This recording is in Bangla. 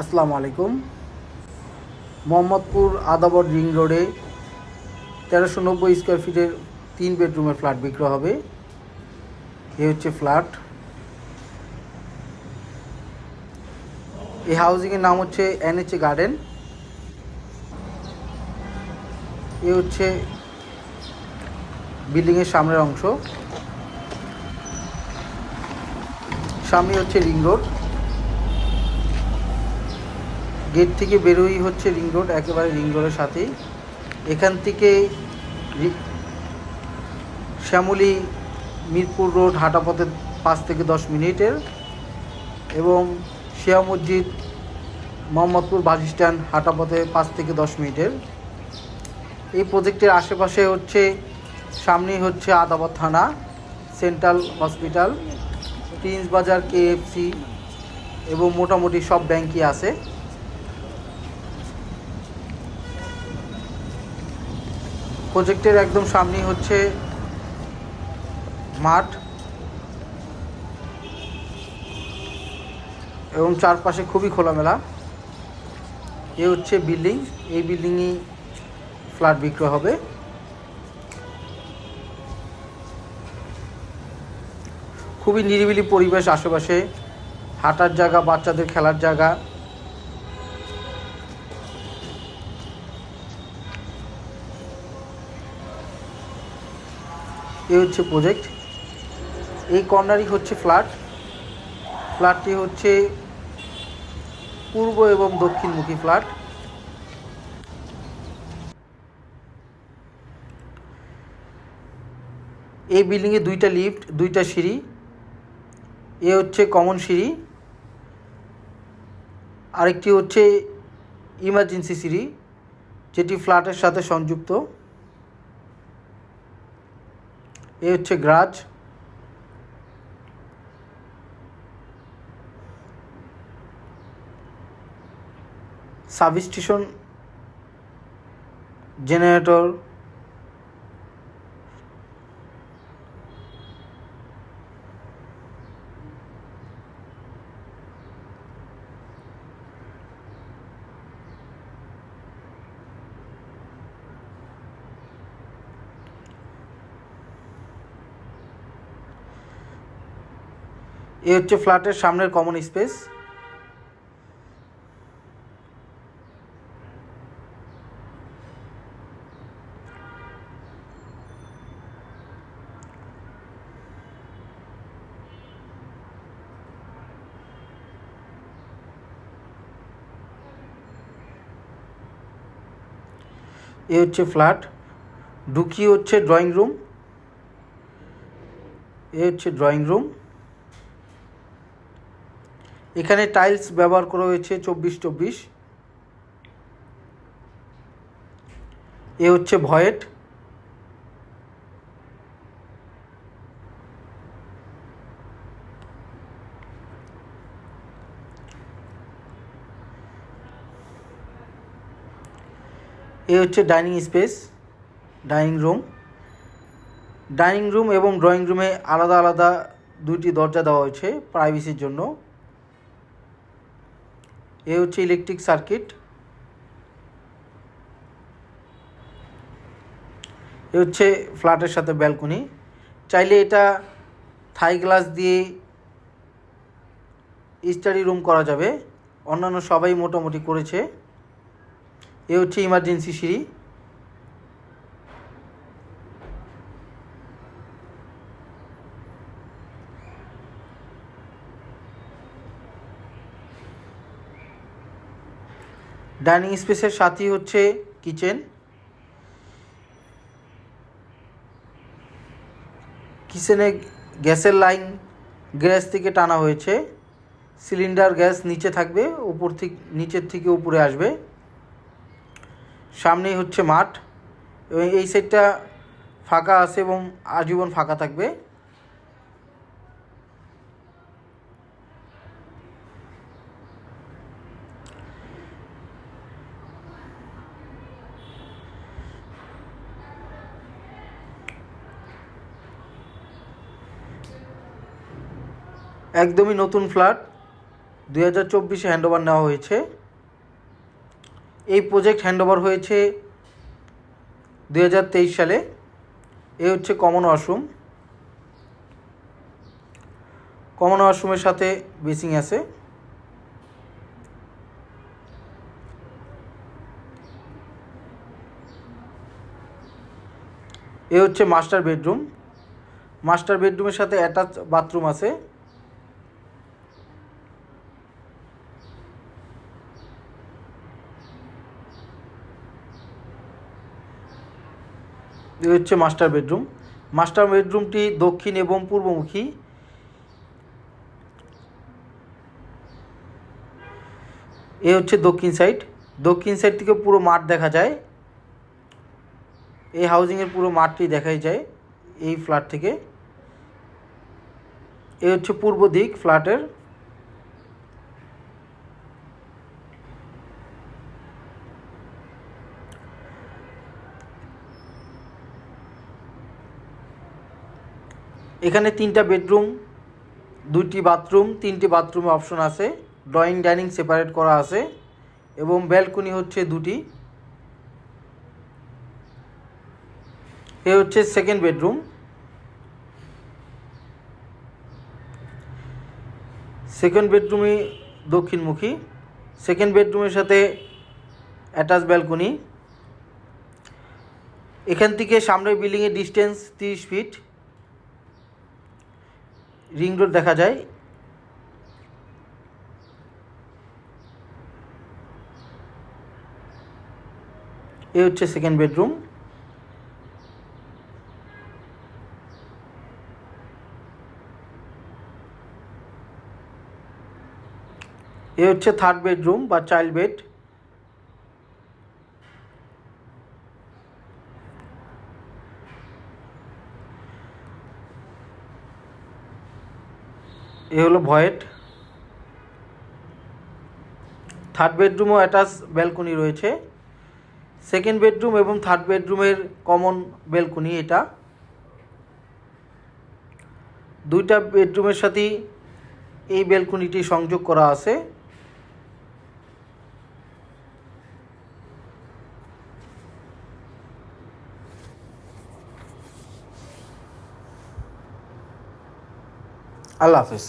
আসসালামু আলাইকুম। মোহাম্মদপুর আদাবর রিং রোডে তেরোশো নব্বই স্কোয়ার ফিটের তিন বেডরুমের ফ্ল্যাট বিক্রয় হবে। এ হচ্ছে ফ্ল্যাট। এই হাউজিংয়ের নাম হচ্ছে এনএচএ গার্ডেন। এ হচ্ছে বিল্ডিংয়ের সামনের অংশ। সামনে হচ্ছে রিং রোড। গেট থেকে বেরোই হচ্ছে রিং রোড, একেবারে রিং রোডের সাথেই। এখান থেকে শ্যামলী মিরপুর রোড হাঁটা পথে পাঁচ থেকে দশ মিনিটের এবং শিয়া মসজিদ মোহাম্মদপুর বাস স্ট্যান্ড হাঁটা পথে পাঁচ থেকে দশ মিনিটের। এই প্রজেক্টের আশেপাশে হচ্ছে, সামনেই হচ্ছে আদাবর থানা, central hospital, Prince Bazar, KFC এবং মোটামুটি সব ব্যাংকই আছে। প্রজেক্টের একদম সামনেই হচ্ছে মাঠ এবং চারপাশে খুবই খোলামেলা। এ হচ্ছে বিল্ডিং। এই বিল্ডিংই ফ্ল্যাট বিক্রয় হবে। খুবই নিরিবিলি পরিবেশ, আশেপাশে হাঁটার জায়গা, বাচ্চাদের খেলার জায়গা। এই হচ্ছে প্রজেক্ট এই কর্নারই হচ্ছে ফ্ল্যাট ফ্ল্যাটটি হচ্ছে পূর্ব এবং দক্ষিণমুখী ফ্ল্যাট এই বিল্ডিংয়ে দুইটা লিফট দুইটা সিঁড়ি। এ হচ্ছে কমন সিঁড়ি। আরেকটি হচ্ছে ইমার্জেন্সি সিঁড়ি, যেটি ফ্ল্যাটের সাথে সংযুক্ত। এ হচ্ছে গ্রাজ। সাব স্টেশন জেনারেটর এ হচ্ছে ফ্ল্যাটের সামনের কমন স্পেস এ হচ্ছে ফ্ল্যাট। ঢুকি হচ্ছে ড্রয়িং রুম এ হচ্ছে ড্রয়িং রুম এখানে টাইলস ব্যবহার করা হয়েছে চব্বিশ চব্বিশ। এ হচ্ছে ভয়েট এ হচ্ছে dining space dining room dining room এবং ড্রয়িং রুমে আলাদা আলাদা দুটি দরজা দেওয়া হয়েছে প্রাইভেসির জন্য। এ হচ্ছে ইলেকট্রিক সার্কিট এ হচ্ছে ফ্ল্যাটের সাথে ব্যালকনি চাইলে এটা থাই গ্লাস দিয়ে স্টাডি রুম করা যাবে। অন্যান্য সবাই মোটামুটি করেছে। এ হচ্ছে ইমার্জেন্সি সিঁড়ি। ডাইনিং স্পেসের সাথেই হচ্ছে কিচেন। কিচেনে গ্যাসের লাইন গ্যাস থেকে টানা হয়েছে। সিলিন্ডার গ্যাস নিচে থাকবে, উপর থেকে, নিচের থেকে উপরে আসবে। সামনেই হচ্ছে মাঠ এবং এই সাইডটা ফাঁকা আছে এবং আজীবন ফাঁকা থাকবে। একদমই নতুন ফ্ল্যাট। দুই হাজার চব্বিশে হ্যান্ডওভার নেওয়া হয়েছে। এই প্রজেক্ট হ্যান্ডওভার হয়েছে দুই হাজার তেইশ সালে। এ হচ্ছে কমন ওয়াশরুম কমন ওয়াশরুমের সাথে বেসিং আছে। এ হচ্ছে মাস্টার বেডরুম মাস্টার বেডরুমের সাথে অ্যাটাচ বাথরুম আছে। এ হচ্ছে মাস্টার বেডরুম। মাস্টার বেডরুমটি দক্ষিণ এবং পূর্বমুখী। এ হচ্ছে দক্ষিণ সাইড। দক্ষিণ সাইড থেকে পুরো মাঠ দেখা যায়। এই হাউজিংয়ের পুরো মাঠটি দেখাই যায় এই ফ্ল্যাট থেকে। এ হচ্ছে পূর্ব দিক ফ্ল্যাটের। এখানে তিনটা বেডরুম, দুইটি বাথরুম, তিনটি বাথরুমে অপশন আছে। ড্রয়িং ডাইনিং সেপারেট করা আছে এবং ব্যালকনি হচ্ছে দুটি। এ হচ্ছে সেকেন্ড বেডরুম সেকেন্ড বেডরুমে দক্ষিণমুখী। সেকেন্ড বেডরুমের সাথে অ্যাটাচ ব্যালকনি এখান থেকে সামনের বিল্ডিংয়ের ডিস্টেন্স তিরিশ ফিট রিং রোড দেখা যায়। এ হচ্ছে সেকেন্ড বেডরুম এ হচ্ছে থার্ড বেডরুম বা চাইল্ড বেড এ হলো ভয়েট থার্ড বেডরুমও অ্যাটাচ ব্যালকনি রয়েছে। সেকেন্ড বেডরুম এবং থার্ড বেডরুমের কমন ব্যালকনি এটা। দুইটা বেডরুমের সাথেই এই ব্যালকনিটি সংযোগ করা আছে। আল্লাহ হাফিজ।